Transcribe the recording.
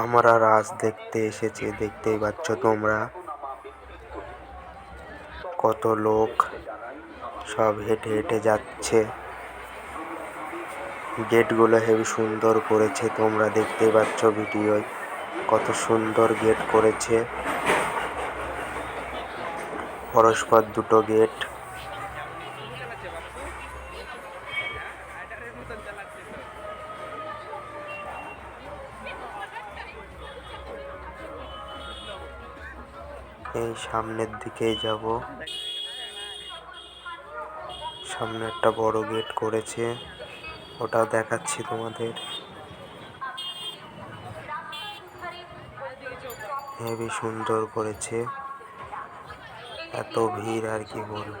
আমরা রাজ দেখতে এসেছি, দেখতেই পাচ্ছ তোমরা। কত লোক সব হেঁটে হেঁটে যাচ্ছে। গেটগুলো হেবি সুন্দর করেছে, তোমরা দেখতেই পাচ্ছ ভিডিওয়। কত সুন্দর গেট করেছে। পরস্পর দুটো গেট। এই সামনের দিকেই যাব। সামনে একটা বড় গেট করেছে। ওটা দেখাচ্ছি তোমাদের। হেবি সুন্দর করেছে। এত ভিড় আর কি বলব।